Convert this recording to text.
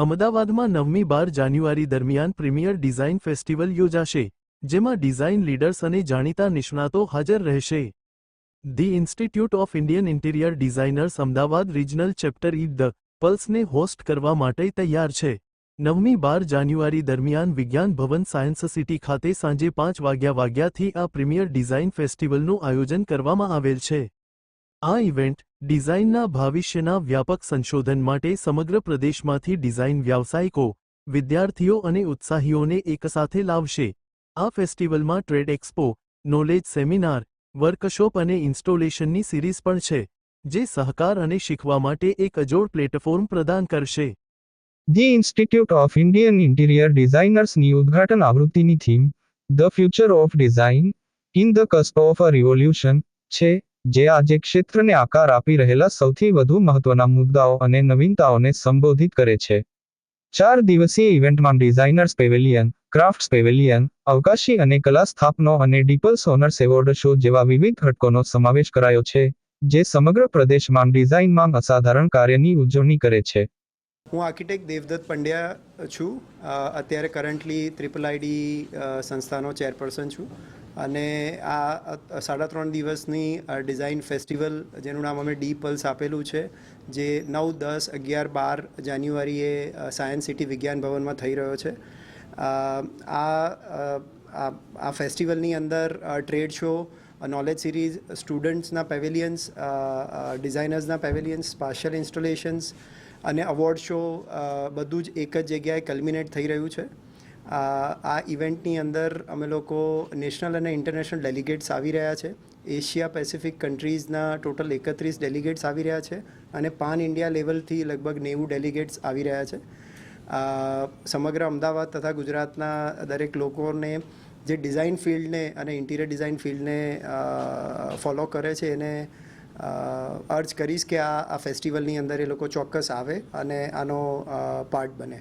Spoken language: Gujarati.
અમદાવાદમાં નવમી બાર જાન્યુઆરી દરમિયાન પ્રીમિયર ડિઝાઇન ફેસ્ટિવલ યોજાશે, જેમાં ડિઝાઇન લીડર્સ અને જાણીતા નિષ્ણાતો હાજર રહેશે. The institute of Indian interior designers Ahmedabad regional chapter E the પલ્સને હોસ્ટ કરવા માટે તૈયાર છે. નવમી બાર જાન્યુઆરી દરમિયાન વિજ્ઞાન ભવન સાયન્સ સિટી ખાતે સાંજે પાંચ વાગ્યા વાગ્યાથી આ પ્રીમિયર ડિઝાઇન ફેસ્ટિવલનું આયોજન કરવામાં આવેલ છે. આ ઇવેન્ટ ડિઝાઇનના ભવિષ્યના વ્યાપક સંશોધન માટે સમગ્ર પ્રદેશમાંથી ડિઝાઇન વ્યાવસાયિકો, વિદ્યાર્થીઓ અને ઉત્સાહીઓને એકસાથે લાવશે. આ ફેસ્ટિવલમાં trade expo, knowledge seminar, workshop અને ઇન્સ્ટોલેશનની સિરીઝ પણ છે, જે સહકાર અને શીખવા માટે એક અજોડ પ્લેટફોર્મ પ્રદાન કરશે. The institute of Indian interior ડિઝાઇનર્સની ઉદ્ઘાટન આવૃત્તિની theme, the future of design in the cusp of a revolution છે. જે આજે ક્ષેત્રને આકાર આપી રહેલા સૌથી વધુ મહત્વના મુદ્દાઓ અને નવીનતાઓને સંબોધિત કરે છે. ચાર દિવસીય ઇવેન્ટમાં ડિઝાઇનર્સ પેવેલિયન, ક્રાફ્ટ્સ પેવેલિયન, અવકાશી અને કલા સ્થાપનો અને ડીપલ્સ ઓનર્સ એવોર્ડ શો જેવા વિવિધ ઘટકોનો સમાવેશ કરાયો છે, જે સમગ્ર પ્રદેશમાં ડિઝાઇનમાં અસાધારણ કાર્યની ઉજવણી કરે છે. હું આર્કિટેક્ટ દેવદત્ત પંડ્યા છું. અત્યારે કરન્ટલી ત્રિપલ આઈડી સંસ્થાનો ચેરપર્સન છું. અને આ સાડા ત્રણ દિવસની ડિઝાઇન ફેસ્ટિવલ જેનું નામ અમે ડી પલ્સ આપેલું છે, જે નવ, દસ, અગિયાર, બાર જાન્યુઆરીએ સાયન્સ સિટી વિજ્ઞાન ભવનમાં થઈ રહ્યો છે. આ આ ફેસ્ટિવલની અંદર ટ્રેડ શો નોલેજ સિરીઝ સ્ટુડન્ટ્સના પેવેલિયન્સ ડિઝાઇનર્સના પેવેલિયન્સ સ્પાશિયલ ઇન્સ્ટોલેશન્સ અને અવોર્ડ શો બધું જ એક જ જગ્યાએ કલ્મિનેટ થઈ રહ્યું છે. આ ઇવેન્ટની અંદર અમે લોકો નેશનલ અને ઇન્ટરનેશનલ ડેલિગેટ્સ આવી રહ્યા છે. એશિયા પેસિફિક કન્ટ્રીઝના ટોટલ એકત્રીસ ડેલિગેટ્સ આવી રહ્યા છે અને પાન ઇન્ડિયા લેવલથી લગભગ નેવું ડેલિગેટ્સ આવી રહ્યા છે. સમગ્ર અમદાવાદ તથા ગુજરાતના દરેક લોકોને જે ડિઝાઇન ફિલ્ડને અને ઇન્ટિરિયર ડિઝાઇન ફિલ્ડને ફોલો કરે છે એને અર્જ કરીશ કે આ આ ફેસ્ટિવલની અંદર એ લોકો ચોક્કસ આવે અને આનો પાર્ટ બને.